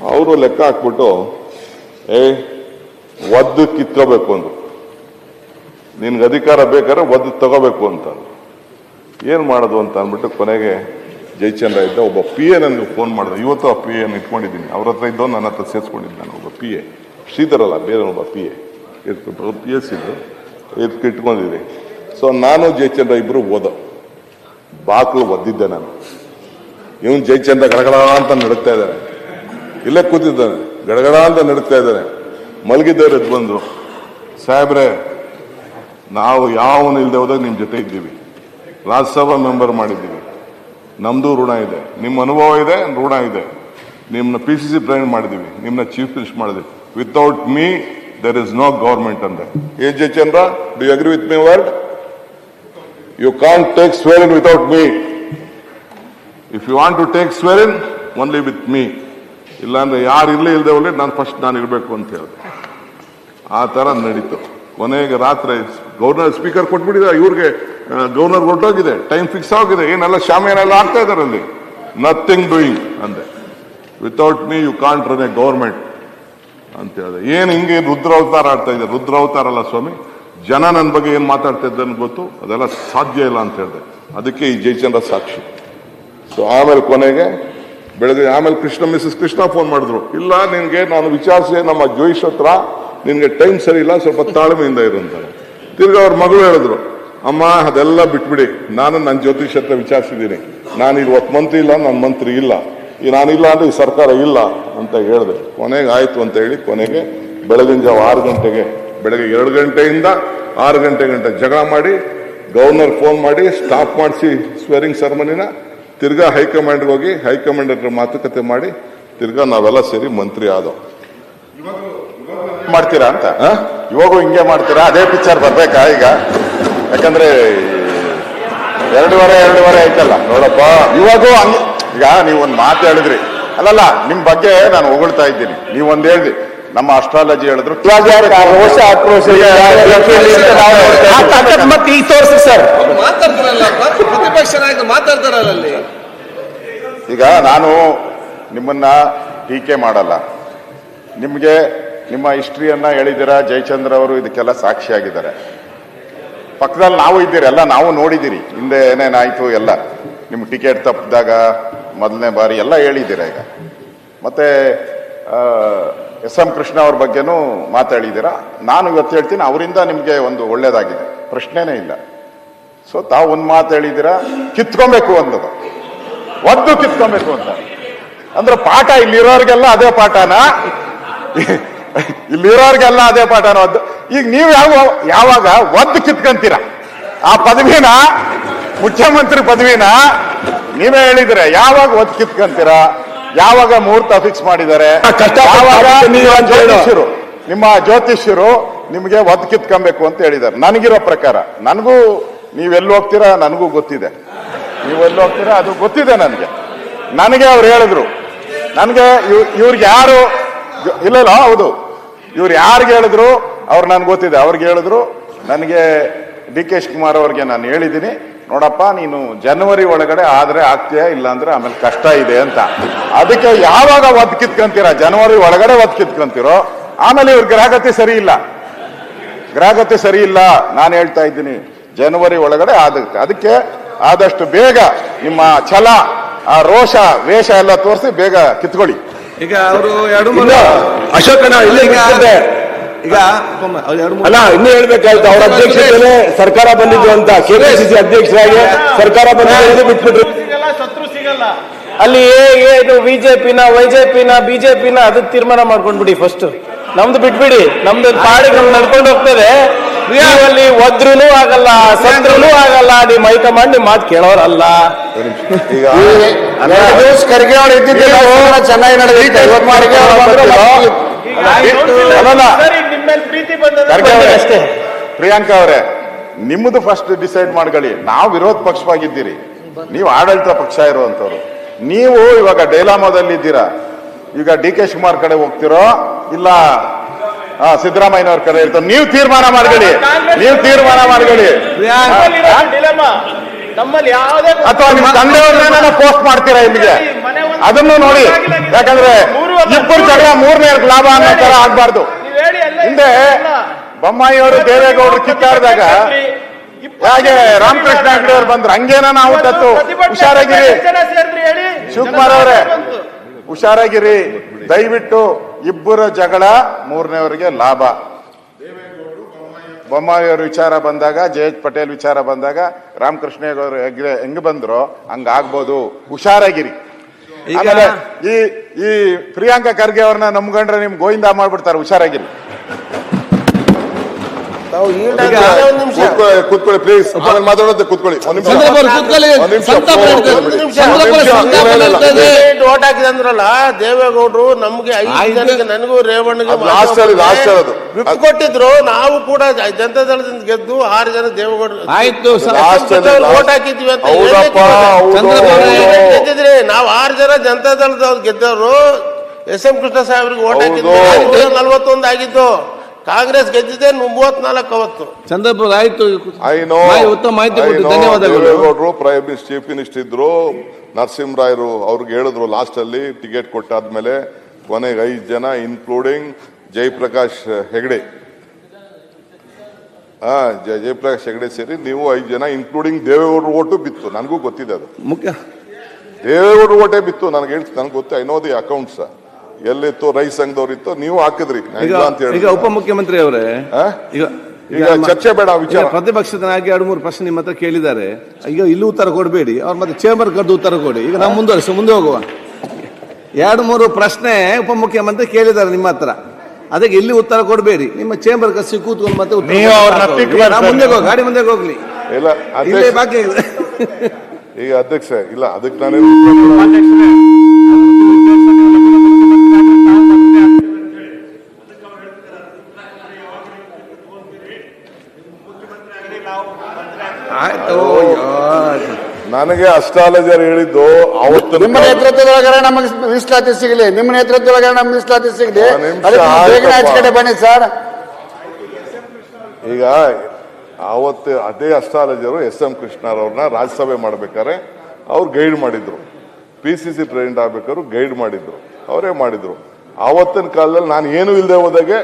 ಅವರು ಲೆಕ್ಕ ಹಾಕ್ಬಿಟ್ಟು, ಏ, ಒದ್ದು ಕಿತ್ಕೋಬೇಕು ಅಂದ್ರು. ನಿನ್ಗೆ ಅಧಿಕಾರ ಬೇಕಾದ್ರೆ ಒದ್ದು ತಗೋಬೇಕು ಅಂತ ಏನು ಮಾಡೋದು ಅಂತ ಅಂದ್ಬಿಟ್ಟು ಕೊನೆಗೆ ಜಯಚಂದ್ರ ಇದ್ದ ಒಬ್ಬ ಪಿ ಎ ನನಗೆ ಫೋನ್ ಮಾಡಿದ. ಇವತ್ತು ಆ ಪಿ ಎನ್ ಇಟ್ಕೊಂಡಿದ್ದೀನಿ. ಅವ್ರ ಹತ್ರ ಇದ್ದೋ ನನ್ನ ಹತ್ರ ಸೇರಿಸ್ಕೊಂಡಿದ್ದೆ ನಾನು ಒಬ್ಬ ಪಿ ಎ. ಶ್ರೀಧರಲ್ಲ ಬೇರೆ ಒಬ್ಬ ಪಿ ಎ. ಪಿ ಎಸ್ ಇದ್ದು ಇದಕ್ಕೆ ಇಟ್ಕೊಂಡಿದ್ದೀನಿ ಸೊ ನಾನು ಜಯಚಂದ್ರ ಇಬ್ಬರು ಓದೋ ಬಾಕ್ಲು ಒದ್ದಿದ್ದೆ ನಾನು. ಇವನು ಜಯಚಂದ್ರ ಗಡಗಡ ಅಂತ ನಡುತ್ತಾ ಇದ್ದಾನೆ ಇಲ್ಲೇ ಕೂತಿದ್ದಾನೆ. ಗಡಗಡ ಅಂತ ನಡೀತಾ ಇದ್ದಾನೆ. ಮಲಗಿದ್ದವ್ರು ಎದ್ದು ಬಂದ್ರು ಸಾಹೇಬ್ರೆ, ನಾವು ಯಾವನು ಇಲ್ಲದೆ ಹೋದಾಗ ನಿಮ್ಮ ಜೊತೆ ಇದ್ದೀವಿ. ರಾಜ್ಯಸಭಾ ಮೆಂಬರ್ ಮಾಡಿದ್ದೀವಿ. ನಮ್ದು ಋಣ ಇದೆ. ನಿಮ್ಮ ಅನುಭವ ಇದೆ, ಋಣ ಇದೆ. ನಿಮ್ನ ಪಿ ಸಿ ಸಿ ಪ್ರೆಸಿಡೆಂಟ್ ಮಾಡಿದ್ದೀವಿ. ನಿಮ್ನ ಚೀಫ್ ಮಿನಿಸ್ಟರ್ ಮಾಡಿದ್ವಿ without me there is no government ಅಂದ್ರೆ ಏ Jayachandra do you agree with my word you can't take swearing without me if you want to take swearing only with me ಇಲ್ಲಾಂದ್ರೆ ಯಾರು ಇಲ್ಲೇ ಇಲ್ಲದೆ ಒಳ್ಳೆ ನಾನು ಫಸ್ಟ್ ನಾನು ಇರಬೇಕು ಅಂತ ಹೇಳಿದೆ. ಆ ತರ ನಡೀತು. ಕೊನೆಗೆ ರಾತ್ರಿ ಗವರ್ನರ್ ಸ್ಪೀಕರ್ ಕೊಟ್ಬಿಟ್ಟಿದ್ದಾರೆ ಇವ್ರಿಗೆ ಗವರ್ನರ್ ಹೊರಟೋಗಿದೆ ಟೈಮ್ ಫಿಕ್ಸ್ ಆಗಿದೆ, ಏನೆಲ್ಲ ಶಾಮಿಯಾನೆಲ್ಲ ಆಗ್ತಾ ಇದಾರೆ ಅಲ್ಲಿ? ನಥಿಂಗ್ ಡೂಯಿಂಗ್ ಅಂದೆ. Without me you can't run a government ಅಂತ ಹೇಳಿದೆ. ಏನ್ ಹಿಂಗೆ ರುದ್ರಾವತಾರ ಆಡ್ತಾ ಇದೆ? ರುದ್ರಾವತಾರ ಅಲ್ಲ ಸ್ವಾಮಿ? ಜನ ನನ್ನ ಬಗ್ಗೆ ಏನು ಮಾತಾಡ್ತಾ ಇದ್ದಾನೆ ಗೊತ್ತು? ಅದೆಲ್ಲ ಸಾಧ್ಯ ಇಲ್ಲ ಅಂತ ಹೇಳಿದೆ. ಅದಕ್ಕೆ ಈ ಜಯಚಂದ್ರ ಸಾಕ್ಷಿ. ಸೊ ಆಮೇಲೆ ಕೊನೆಗೆ ಬೆಳಗ್ಗೆ ಆಮೇಲೆ ಕೃಷ್ಣ ಮಿಸಸ್ ಕೃಷ್ಣ ಫೋನ್ ಮಾಡಿದ್ರು. ಇಲ್ಲ, ನಿನಗೆ ನಾನು ವಿಚಾರಿಸಿ, ನಮ್ಮ ಜೋಯಿಸ್ ಹತ್ರ ನಿನಗೆ ಟೈಮ್ ಸರಿ ಇಲ್ಲ, ಸ್ವಲ್ಪ ತಾಳ್ಮೆಯಿಂದ ಇರು ಅಂತ ತಿರ್ಗಿ ಅವ್ರ ಮಗಳು ಹೇಳಿದ್ರು, ಅಮ್ಮ, ಅದೆಲ್ಲ ಬಿಟ್ಬಿಡಿ. ನಾನು ನನ್ನ ಜ್ಯೋತಿಷ್ ಹತ್ರ ವಿಚಾರಿಸಿದ್ದೀನಿ. ನಾನು ಇವತ್ತು ಮಂತ್ರಿ ಇಲ್ಲ, ನನ್ನ ಮಂತ್ರಿ ಇಲ್ಲ. ಈ ನಾನಿಲ್ಲ ಅಂದ್ರೆ ಈ ಸರ್ಕಾರ ಇಲ್ಲ, ಅಂತ ಹೇಳಿದೆ ಕೊನೆಗೆ ಆಯ್ತು ಅಂತ ಹೇಳಿ ಕೊನೆಗೆ ಬೆಳಗಿನ ಜಾವ ಆರು ಗಂಟೆಗೆ, ಬೆಳಗ್ಗೆ ಎರಡು ಗಂಟೆಯಿಂದ ಆರು ಗಂಟೆ ಗಂಟೆ ಜಗಳ ಮಾಡಿ ಗವರ್ನರ್ ಫೋನ್ ಮಾಡಿ ಸ್ಟಾಪ್ ಮಾಡಿಸಿ ಸ್ವೇರಿಂಗ್ ಸೆರೆಮನಿನ ತಿರ್ಗಾ ಹೈಕಮಾಂಡ್ ಹೋಗಿ ಹೈಕಮಾಂಡ್ ಹತ್ರ ಮಾತುಕತೆ ಮಾಡಿ ತಿರ್ಗಾ ನಾವೆಲ್ಲ ಸೇರಿ ಮಂತ್ರಿ ಆದೋ. ಮಾಡ್ತೀರಾ ಅಂತ? ಇವಾಗೂ ಹಿಂಗೆ ಮಾಡ್ತೀರಾ? ಅದೇ ಪಿಕ್ಚರ್ ಬರ್ಬೇಕಾ ಈಗ? ಯಾಕಂದ್ರೆ ಎರಡೂವರೆ ಎರಡೂವರೆ ಆಯ್ತಲ್ಲ. ನೋಡಪ್ಪ. ಇವಾಗೂ ಹಂಗೆ ಈಗ ನೀವು ಒಂದು ಮಾತು ಹೇಳಿದ್ರಿ. ಅಲ್ಲಲ್ಲ ನಿಮ್ ಬಗ್ಗೆ ನಾನು ಹೊಗಳ್ತಾ ಇದ್ದೀನಿ. ನೀವು ಒಂದ್ ಹೇಳ್ದಿ ನಮ್ಮ ಅಸ್ಟ್ರಾಲಜಿ ಹೇಳಿದ್ರು ರೋಷ ಆಕ್ರೋಶ ಮತ್ತೆ ಈಗ ತೋರಿಸಿ ಸರ್ ಮಾತಾಡ್ತಾರಲ್ಲ ಪ್ರತಿಪಕ್ಷ ನಾಯಕ ಮಾತಾಡ್ತಾರಲ್ಲ ಈಗ ನಾನು ನಿಮ್ಮನ್ನ ಟೀಕೆ ಮಾಡಲ್ಲ. ನಿಮಗೆ ನಿಮ್ಮ ಹಿಸ್ಟ್ರಿಯನ್ನ ಹೇಳಿದ್ದೀರಾ? ಜಯಚಂದ್ರ ಅವರು ಇದಕ್ಕೆಲ್ಲ ಸಾಕ್ಷಿಯಾಗಿದ್ದಾರೆ. ಪಕ್ಕದಲ್ಲಿ ನಾವು ಇದ್ದೀರಿ, ಎಲ್ಲ ನಾವು ನೋಡಿದ್ದೀರಿ. ಹಿಂದೆ ಏನೇನಾಯಿತು ಎಲ್ಲ. ನಿಮ್ಮ ಟಿಕೆಟ್ ತಪ್ಪಿದಾಗ ಮೊದಲನೇ ಬಾರಿ ಎಲ್ಲ ಹೇಳಿದ್ದೀರಾ ಈಗ. ಮತ್ತೆ ಎಸ್ ಎಂ ಕೃಷ್ಣ ಅವ್ರ ಬಗ್ಗೆನೂ ಮಾತಾಡಿದ್ದೀರಾ? ನಾನು ಇವತ್ತು ಹೇಳ್ತೀನಿ, ಅವರಿಂದ ನಿಮಗೆ ಒಂದು ಒಳ್ಳೇದಾಗಿದೆ. ಪ್ರಶ್ನೆನೇ ಇಲ್ಲ. ಸೊ ತಾವು ಒಂದು ಮಾತು ಹೇಳಿದ್ದೀರಾ? ಕಿತ್ಕೊಬೇಕು ಅಂದದು ಒದ್ದು ಕಿತ್ಕೊಬೇಕು ಅಂತ. ಅಂದ್ರೆ ಪಾಠ ಇಲ್ಲಿರೋರಿಗೆಲ್ಲ ಅದೇ ಪಾಠನ? ಇಲ್ಲಿರೋರಿಗೆಲ್ಲ ಅದೇ ಪಾಠನ ಒದ್ದು? ಈಗ ನೀವು ಯಾವ ಯಾವಾಗ ಒದ್ದು ಕಿತ್ಕೊಂತೀರ? ಆ ಪದವಿನ? ಮುಖ್ಯಮಂತ್ರಿ ಪದವಿನ? ನೀವೇ ಹೇಳಿದ್ರೆ ಯಾವಾಗ ಒದ್ದು ಕಿತ್ಕೊಂತೀರ? ಯಾವಾಗ ಮುಹೂರ್ತ ಫಿಕ್ಸ್ ಮಾಡಿದ್ದಾರೆ? ಜ್ಯೋತಿಷ್ಯರು ನಿಮ್ಮ ಜ್ಯೋತಿಷ್ಯರು ನಿಮಗೆ ಒದ್ದು ಕಿತ್ಕೊಬೇಕು ಅಂತ ಹೇಳಿದ್ದಾರೆ. ನನಗಿರೋ ಪ್ರಕಾರ ನನಗೂ ನೀವೆಲ್ಲಿ ಹೋಗ್ತೀರಾ ನನಗೂ ಗೊತ್ತಿದೆ. ನೀವು ಎಲ್ಲಿ ಹೋಗ್ತೀರಾ? ಅದು ಗೊತ್ತಿದೆ ನನಗೆ. ನನಗೆ ಅವ್ರು ಹೇಳಿದ್ರು. ನನಗೆ ಇವ್ರಿಗೆ ಯಾರು ಇಲ್ಲ ಇಲ್ಲ ಹೌದು. ಇವ್ರು ಯಾರಿಗೆ ಹೇಳಿದ್ರು, ಅವ್ರು ನನ್ಗೆ ಗೊತ್ತಿದೆ. ಅವ್ರಿಗೆ ಹೇಳಿದ್ರು, ನನಗೆ ಡಿ ಕೆ ಶಿವಕುಮಾರ್ ಅವ್ರಿಗೆ ನಾನು ಹೇಳಿದ್ದೀನಿ. ನೋಡಪ್ಪ, ನೀನು ಜನವರಿ ಒಳಗಡೆ ಆದ್ರೆ ಆಗ್ತೀಯ, ಇಲ್ಲಾಂದ್ರೆ ಆಮೇಲೆ ಕಷ್ಟ ಇದೆ ಅಂತ. ಅದಕ್ಕೆ ಯಾವಾಗ ಒದ್ ಕಿತ್ಕೊಂತೀರಾ? ಜನವರಿ ಒಳಗಡೆ ಒದ್ ಕಿತ್ಕೊಂತೀರೋ? ಆಮೇಲೆ ಇವ್ರ ಗ್ರಹಗತಿ ಸರಿ ಇಲ್ಲ. ಗ್ರಹಗತಿ ಸರಿ ಇಲ್ಲ, ನಾನು ಹೇಳ್ತಾ ಇದ್ದೀನಿ. ಜನವರಿ ಒಳಗಡೆ ಆಗುತ್ತೆ ಅದಕ್ಕೆ ಆದಷ್ಟು ಬೇಗ ನಿಮ್ಮ ಛಲ ಆ ರೋಷ ವೇಷ ಎಲ್ಲ ತೋರಿಸಿ ಬೇಗ ಕಿತ್ಕೊಳ್ಳಿ. ಈಗ ಅವರು ಎರಡು ಮೂರು ಅಶೋಕನ. ಈಗ ಅಲ್ಲ ಇನ್ನು ಹೇಳ್ಬೇಕಾಯ್ತು ಅವ್ರ ಅಧ್ಯಕ್ಷತೆಯಲ್ಲೇ ಸರ್ಕಾರ ಬಂದಿದ್ದು ಅಂತ ಕೆಪಿಸಿಸಿ ಅಧ್ಯಕ್ಷರಾಗಿ ಸರ್ಕಾರ ಬಂದಿದ್ದು ಬಿಟ್ಬಿಟ್ರು. ಅಲ್ಲಿ ಏನು ಬಿಜೆಪಿನ ವೈಜೆಪಿನ ಬಿಜೆಪಿನ ಅದಕ್ಕೆ ತೀರ್ಮಾನ ಮಾಡ್ಕೊಂಡ್ಬಿಡಿ ಫಸ್ಟ್ ನಮ್ದು ಬಿಟ್ಬಿಡಿ ನಮ್ದು ಪಾಡಿಗೆ ನಮ್ಗೆ ನಡ್ಕೊಂಡು ಹೋಗ್ತದೆ. ನೀವಲ್ಲಿ ಒದ್ರೂ ಆಗಲ್ಲ ಸತ್ರೂ ಆಗಲ್ಲ ನಿಮ್ ಹೈಕಮಾಂಡ್ ನಿಮ್ ಮಾತು ಕೇಳೋರಲ್ಲ. ಈಗ ಖರ್ಗೆ ಅವ್ರು ಇದ್ದಿದ್ದು ಚೆನ್ನಾಗಿ ನಡೆದಿತ್ತು ಅಲ್ಲಲ್ಲ. ಖರ್ಗೆ ಅವರೇ, ಅಷ್ಟೇ. ಪ್ರಿಯಾಂಕಾ ಅವರೇ ನಿಮ್ಮದು ಫಸ್ಟ್ ಡಿಸೈಡ್ ಮಾಡ್ಕೊಳ್ಳಿ. ನಾವು ವಿರೋಧ ಪಕ್ಷವಾಗಿದ್ದೀರಿ. ನೀವು ಆಡಳಿತ ಪಕ್ಷ ಇರುವಂತವ್ರು ನೀವು ಇವಾಗ ಡೈಲಾಮದಲ್ಲಿ ಇದ್ದೀರಾ ಈಗ ಡಿ ಕೆ ಶಿವಕುಮಾರ್ ಕಡೆ ಹೋಗ್ತಿರೋ ಇಲ್ಲ ಆ, ಸಿದ್ದರಾಮಯ್ಯನವ್ರ ಕಡೆ ಇರ್ತಾರೆ ನೀವು ತೀರ್ಮಾನ ಮಾಡ್ಕೊಳ್ಳಿ ನೀವು ತೀರ್ಮಾನ ಮಾಡ್ಕೊಳ್ಳಿ ನಮ್ಮಲ್ಲಿ ಯಾವುದೇ ಅಥವಾ ನಿಮ್ಮ ತಂದೆಯವ್ರನ್ನ ಪೋಸ್ಟ್ ಮಾಡ್ತೀರಾ ಇಲ್ಲಿಗೆ? ಅದನ್ನು ನೋಡಿ. ಯಾಕಂದ್ರೆ ಇಬ್ಬರು ಜಗಳ ಮೂರನೇ ಲಾಭ ಅನ್ನೋ ತರ ಆಗ್ಬಾರ್ದು. ಹಿಂದೆ ಬೊಮ್ಮಾಯಿ ಅವರು ದೇವೇಗೌಡರು ಕಿತ್ತಾಡಿದಾಗ ಹಾಗೆ ರಾಮಕೃಷ್ಣ ಹೆಗಡೆ ಅವ್ರು ಬಂದ್ರು. ಹಂಗೇನ ನಾವು ತತ್ತು ಹುಷಾರಾಗಿರಿ. ಶಿವಕುಮಾರ್ ಅವರೇ. ಹುಷಾರಾಗಿರಿ. ದಯವಿಟ್ಟು ಇಬ್ಬರ ಜಗಳ ಮೂರನೇವರಿಗೆ ಲಾಭ. ಬೊಮ್ಮಾಯಿಯವ್ರ ವಿಚಾರ ಬಂದಾಗ ಜೆ ಎಚ್ ಪಟೇಲ್ ವಿಚಾರ ಬಂದಾಗ ರಾಮಕೃಷ್ಣ ಅವರು ಹೆಗ್ಡೆ ಹೆಂಗ್ ಬಂದ್ರು ಹಂಗಾಗ್ಬೋದು. ಹುಷಾರಾಗಿರಿ. ಆಮೇಲೆ ಈ ಈ ಪ್ರಿಯಾಂಕಾ ಖರ್ಗೆ ಅವ್ರನ್ನ ನಂಬ್ಕೊಂಡ್ರೆ ನಿಮ್ ಗೋವಿಂದ ಮಾಡ್ಬಿಡ್ತಾರೆ ಹುಷಾರಾಗಿರಿ. ಕೂತ್ಕೊಳ್ಳಿ ಕೂತ್ಕೊಳ್ಳಿ ಪ್ಲೀಸ್ ಆಮೇಲೆ ಮಾತಾಡೋದು ಕೂತ್ಕೊಳ್ಳಿ. ಒಂದ್ ನಿಮಿಷ. ಇದೆ. ಓಟ್ ಹಾಕಿದೆ ಅಂದ್ರಲ್ಲ ದೇವೇಗೌಡರು ನಮ್ಗೆ ಐದು. ಜನಕ್ಕೆ ನನಗೂ ರೇವಣ್ಣಗೆ. ವಿಪ್ ಕೊಟ್ಟಿದ್ರು ನಾವು ಕೂಡ ಜನತಾ ದಳದಿಂದ ಗೆದ್ದು ಆರು ಜನ ದೇವೇಗೌಡರು ಆಯ್ತು ಓಟ್ ಹಾಕಿದ್ವಿ ಅಂತ ಗೆದ್ದಿದ್ರಿ ನಾವು ಆರು ಜನ ಜನತಾ ದಳದವ್ರು ಗೆದ್ದವರು ಎಸ್ ಎಂ ಕೃಷ್ಣ ಸಾಹೇಬ್ರಿಗೆ ಓಟ್ ಹಾಕಿದ್ರು. ನಲ್ವತ್ತೊಂದು ಆಗಿತ್ತು ಕಾಂಗ್ರೆಸ್ ಗೆದ್ದಿದೆ ಮೂವತ್ನಾಲ್ಕು ಅವತ್ತು. ಚಂದ್ರಪ್ಪ ಅವ್ರು ಆಯ್ತು ಐ ನೋ ಉತ್ತಮ ಮಾಹಿತಿ ಧನ್ಯವಾದಗಳು. ದೇವೇಗೌಡರು ಪ್ರೈಮ್ ಮಿನಿಸ್ಟರ್ ಚೀಫ್ ಮಿನಿಸ್ಟರ್ ಇದ್ರು ನರಸಿಂಹರಾಯರು ಅವ್ರಿಗೆ ಹೇಳಿದ್ರು ಲಾಸ್ಟ್ ಅಲ್ಲಿ ಟಿಕೆಟ್ ಕೊಟ್ಟಾದ್ಮೇಲೆ ಕೊನೆಗೆ ಐದು ಜನ ಇನ್ಕ್ಲೂಡಿಂಗ್ ಜಯಪ್ರಕಾಶ್ ಹೆಗಡೆ. ಹಾ ಜಯ ಜಯಪ್ರಕಾಶ್ ಹೆಗಡೆ ಸೇರಿ ನೀವು ಐದು ಜನ ಇನ್ಕ್ಲೂಡಿಂಗ್ ದೇವೇಗೌಡರು ಓಟು ಬಿತ್ತು. ನನಗೂ ಗೊತ್ತಿದೆ ಅದು. ಮುಖ್ಯ. ದೇವೇಗೌಡರು ಓಟೇ ಬಿತ್ತು ನನಗೆ ಹೇಳ್ತೀನಿ ನನಗೆ ಗೊತ್ತು ಐ ನೋ ದಿ ಅಕೌಂಟ್ಸ್ ಎಲ್ಲಿತ್ತು ರೈಸ್ ಸಂಘದವ್ರು ಇತ್ತು ನೀವು ಹಾಕಿದ್ರಿ. ನಾನು ಈಗ ಉಪಮುಖ್ಯಮಂತ್ರಿ ಅವರೇ? ಈಗ ಈಗ ಚರ್ಚೆ ಬೇಡ ವಿಚಾರ. ಪ್ರತಿಪಕ್ಷದನಾಗಿ ಪ್ರತಿಪಕ್ಷದ ನಾಯಕ ಎರಡು ಮೂರು ಪ್ರಶ್ನೆ ನಿಮ್ಮ ಹತ್ರ ಕೇಳಿದ್ದಾರೆ. ಈಗ ಇಲ್ಲಿ ಉತ್ತರ ಕೊಡಬೇಡಿ ಅವ್ರ ಮತ್ತೆ ಚೇಂಬರ್ ಕರೆದು ಉತ್ತರ ಕೊಡಿ. ಈಗ ನಾವು ಮುಂದುವರಿಸಿ ಮುಂದೆ ಹೋಗುವ. ಎರಡು ಮೂರು ಪ್ರಶ್ನೆ ಉಪಮುಖ್ಯಮಂತ್ರಿ ಕೇಳಿದ್ದಾರೆ ನಿಮ್ಮ ಹತ್ರ. ಅದಕ್ಕೆ ಇಲ್ಲಿ ಉತ್ತರ ಕೊಡಬೇಡಿ. ನಿಮ್ಮ ಚೇಂಬರ್ ಕಸಿ ಕೂತ್ಕೊಂಡು ಮತ್ತೆ ಮುಂದೆ ಹೋಗಿ ಗಾಡಿ ಮುಂದೆ ಹೋಗ್ಲಿ. ಇಲ್ಲ ಬಾಕಿ ಇದೆ. ಈಗ ಅಧ್ಯಕ್ಷ ಇಲ್ಲ ಅದಕ್ಕೆ ನಾನು ನನಗೆ ಅಸ್ಟ್ರಾಲಜರ್ ಹೇಳಿದ್ದು ಅವತ್ತು ನಿಮ್ಮ ನೇತೃತ್ವದೊಳಗಡೆ ನಮಗೆ ಮೀಸಲಾತಿ ಸಿಗಲಿ ನಿಮ್ಮ ನೇತೃತ್ವದೊಳಗಡೆ ನಮ್ಗೆ ಮೀಸಲಾತಿ ಸಿಗಲಿ. ನಿಮಿಷ ಬೇಗನೆ ಆಚೆ ಕಡೆ ಬನ್ನಿ ಸರ್. ಈಗ ಅವತ್ತು ಅದೇ ಅಸ್ಟ್ರಾಲಜರು ಎಸ್ ಎಂ ಕೃಷ್ಣರವ್ರನ್ನ ರಾಜ್ಯಸಭೆ ಮಾಡ್ಬೇಕಾದ್ರೆ ಅವ್ರು ಗೈಡ್ ಮಾಡಿದ್ರು. ಪಿ ಸಿ ಸಿ ಪ್ರೆಸಿಡೆಂಟ್ ಆಗ್ಬೇಕಾದ್ರು ಗೈಡ್ ಮಾಡಿದ್ರು. ಅವರೇ ಮಾಡಿದ್ರು. ಆವತ್ತಿನ ಕಾಲದಲ್ಲಿ ನಾನು ಏನು ಇಲ್ಲದೆ ಹೋದಾಗೆ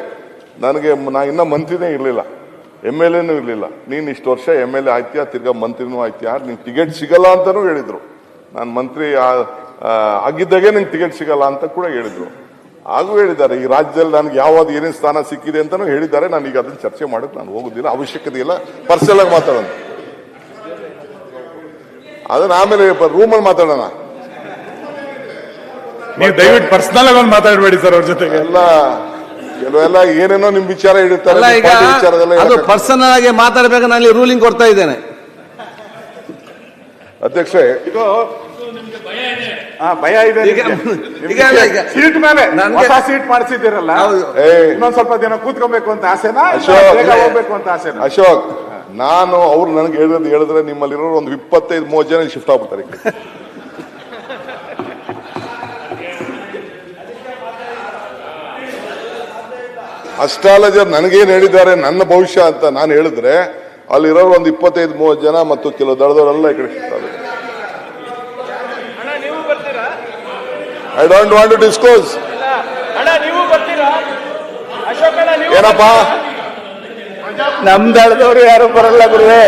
ನನಗೆ ನಾ ಇನ್ನ ಮಂತ್ರಿನೇ ಇರಲಿಲ್ಲ. ಎಂ ಎಲ್ ಎನೂ ಇರಲಿಲ್ಲ. ನೀನು ಇಷ್ಟು ವರ್ಷ ಎಂ ಎಲ್ ಎ ಆಯ್ತೀಯಾ? ತಿರ್ಗಾ ಮಂತ್ರಿನೂ ಆಯ್ತೀಯಾ? ನಿನ್ ಟಿಕೆಟ್ ಸಿಗಲ್ಲ ಅಂತಾನೂ ಹೇಳಿದ್ರು. ನಾನು ಮಂತ್ರಿ ಆಗಿದ್ದಾಗೆ ನಿನ್ ಟಿಕೆಟ್ ಸಿಗಲ್ಲ ಅಂತ ಕೂಡ ಹೇಳಿದ್ರು. ಹಾಗೂ ಹೇಳಿದ್ದಾರೆ ಈ ರಾಜ್ಯದಲ್ಲಿ ನನಗೆ ಯಾವ್ದು ಏನೇನು ಸ್ಥಾನ ಸಿಕ್ಕಿದೆ ಅಂತಾನೂ ಹೇಳಿದ್ದಾರೆ. ನಾನು ಈಗ ಅದನ್ನ ಚರ್ಚೆ ಮಾಡಕ್ಕೆ ನಾನು ಹೋಗುದಿಲ್ಲ. ಅವಶ್ಯಕತೆ ಇಲ್ಲ. ಪರ್ಸನಲ್ ಆಗಿ ಮಾತಾಡೋಣ. ಅದನ್ನ ಆಮೇಲೆ ರೂಮಲ್ಲಿ ಮಾತಾಡೋಣ. ನೀವು ದಯವಿಟ್ಟು ಪರ್ಸನಲ್ ಆಗಿ ಮಾತಾಡಬೇಡಿ ಸರ್ ಅವ್ರ ಜೊತೆಗೆ. ಎಲ್ಲ ಕೆಲವೆಲ್ಲ ಏನೇನೋ ನಿಮ್ ವಿಚಾರ ಇಡುತ್ತಾರೆ ಅಲ್ಲ ಈಗ ಅದು ಪರ್ಸನಲ್ ಆಗಿ ಮಾತಾಡ್ಬೇಕು ನಾನು ರೂಲಿಂಗ್ ಕೊಡ್ತಾ ಇದ್ದೇನೆ. ಅಧ್ಯಕ್ಷೆ ಇದು ಭಯ ಇದೆ. ಸೀಟ್ ಮೇಲೆ ನನ್ಗೆ- ಹೊಸ ಸೀಟ್ ಮಾಡಿಸಿದ್ದೀರಲ್ಲ ಇನ್ನೊಂದ್ ಸ್ವಲ್ಪ ದಿನ ಕೂತ್ಕೊಬೇಕು ಅಂತ ಆಸೆನಾ? ಹೋಗ್ಬೇಕು ಅಂತ ಆಸೆನಾ? ಅಶೋಕ್ ನಾನು ಅವ್ರು ನನಗೆ ಹೇಳಿದ್ರೆ ಹೇಳಿದ್ರೆ ನಿಮ್ಮಲ್ಲಿರೋ ಒಂದು ಇಪ್ಪತ್ತೈದು ಮೂವತ್ತು ಜನ ಶಿಫ್ಟ್ ಆಗ್ಬಿಡ್ತಾರೆ ಈ ಕಡೆ. ಅಸ್ಟ್ರಾಲಜರ್ ನನಗೇನು ಹೇಳಿದ್ದಾರೆ ನನ್ನ ಭವಿಷ್ಯ ಅಂತ ನಾನು ಹೇಳಿದ್ರೆ ಅಲ್ಲಿರೋರು ಒಂದು ಇಪ್ಪತ್ತೈದು ಮೂವತ್ತು ಜನ ಮತ್ತು ಕೆಲವು ದಳದವರೆಲ್ಲ ಈ ಕಡೆ. I don't want to discuss ಏನಪ್ಪ? ನಮ್ ದಳದವರು ಯಾರು ಬರಲ್ಲ ಗುರುವೆ.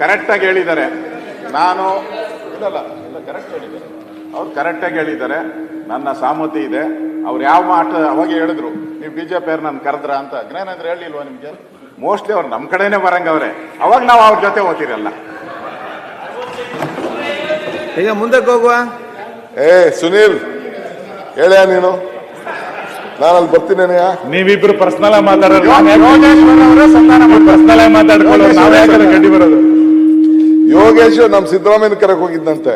ಕರೆಕ್ಟ್ ಆಗಿ ಹೇಳಿದ್ದಾರೆ. ನಾನು ಇಲ್ಲ ಇಲ್ಲ ಕರೆಕ್ಟ್ ಹೇಳಿದ್ದಾರೆ ಅವ್ರು ಕರೆಕ್ಟ್ ಆಗಿ ಹೇಳಿದ್ದಾರೆ. ನನ್ನ ಸಾಮತಿ ಇದೆ. ಅವ್ರು ಯಾವ ಮಾಟ ಅವಾಗ ಹೇಳಿದ್ರು. ನೀವು ಬಿಜೆಪಿ ಅವ್ರು ನಾನು ಕರೆದ್ರ ಅಂತ. ಜ್ಞಾನೇಂದ್ರ ಹೇಳಿಲ್ವಾ ನಿಮ್ಗೆ? ಮೋಸ್ಟ್ಲಿ ಅವ್ರು ನಮ್ಮ ಕಡೆನೆ ಬರಂಗವ್ರೆ ಅವಾಗ ನಾವು ಅವ್ರ ಜೊತೆ ಓದ್ತಿರಲ್ಲ. ಈಗ ಮುಂದಕ್ಕೆ ಹೋಗುವ? ಏ ಸುನೀಲ್ ಹೇಳ ನೀನು? ನಾನು ಅಲ್ಲಿ ಬರ್ತೀನೇನೆಯಾ ನೀವಿಬ್ರು ಪರ್ಸನಲ್ ಆಗಿ ಮಾತಾಡೋದು ಪರ್ಸನಲ್ ಆಗಿ ಮಾತಾಡ್ಕೊಳ್ಳೋದು ನಾವೇ ಯಾಕಂದ್ರೆ ಗಡ್ಡಿ ಬರೋದು? ಯೋಗೇಶ್ ನಮ್ ಸಿದ್ದರಾಮಯ್ಯ ಕರೆಕ್ ಹೋಗಿದ್ದಂತೆ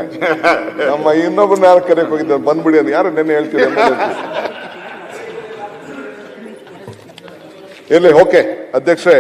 ನಮ್ಮ ಇನ್ನೊಬ್ಬನ ಯಾರು ಕರೆಕ್ ಹೋಗಿದ್ದ ಬಂದ್ಬಿಡಿ ಅಂತ. ಯಾರು ನೆನ್ನೆ ಹೇಳ್ತೀರಿ ಇಲ್ಲಿ ಓಕೆ. ಅಧ್ಯಕ್ಷರೇ